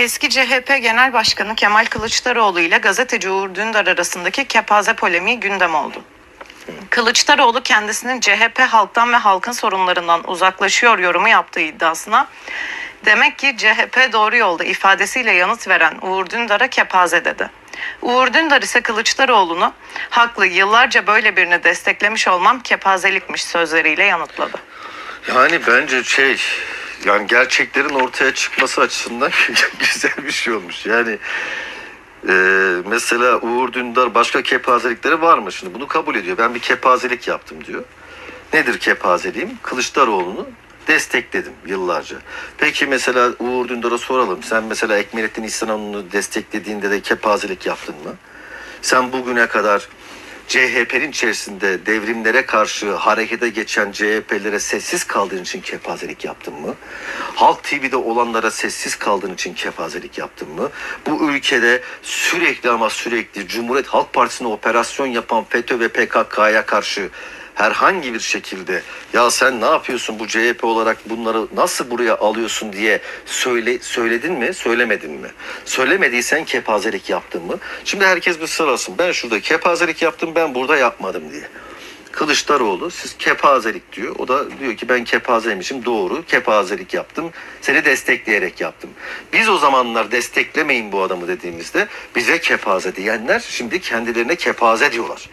Eski CHP Genel Başkanı Kemal Kılıçdaroğlu ile gazeteci Uğur Dündar arasındaki kepaze polemiği gündem oldu. Kılıçdaroğlu kendisinin CHP halktan ve halkın sorunlarından uzaklaşıyor yorumu yaptığı iddiasına demek ki CHP doğru yolda ifadesiyle yanıt veren Uğur Dündar'a kepaze dedi. Uğur Dündar ise Kılıçdaroğlu'nu haklı yıllarca böyle birini desteklemiş olmam kepazelikmiş sözleriyle yanıtladı. Yani bence şey yani gerçeklerin ortaya çıkması açısından güzel bir şey olmuş. Yani e, mesela Uğur Dündar başka kepazelikleri var mı? Şimdi bunu kabul ediyor. Ben bir kepazelik yaptım diyor. Nedir kepazeliğim? Kılıçdaroğlu'nu destekledim yıllarca. Peki mesela Uğur Dündar'a soralım. Sen mesela Ekmelettin İhsanoğlu'nu desteklediğinde de kepazelik yaptın mı? Sen bugüne kadar CHP'nin içerisinde devrimlere karşı harekete geçen CHP'lere sessiz kaldığın için kepazelik yaptın mı? Halk TV'de olanlara sessiz kaldığın için kepazelik yaptın mı? Bu ülkede sürekli ama sürekli Cumhuriyet Halk Partisi'ne operasyon yapan FETÖ ve PKK'ya karşı herhangi bir şekilde ya sen ne yapıyorsun bu CHP olarak bunları nasıl buraya alıyorsun diye söyle söyledin mi söylemedin mi? Söylemediysen kepazelik yaptın mı? Şimdi herkes bir sırasın. Ben şurada kepazelik yaptım ben burada yapmadım diye. Kılıçdaroğlu siz kepazelik diyor. O da diyor ki ben kepazeymişim. Doğru kepazelik yaptım. Seni destekleyerek yaptım. Biz o zamanlar desteklemeyin bu adamı dediğimizde bize kepaze diyenler şimdi kendilerine kepaze diyorlar.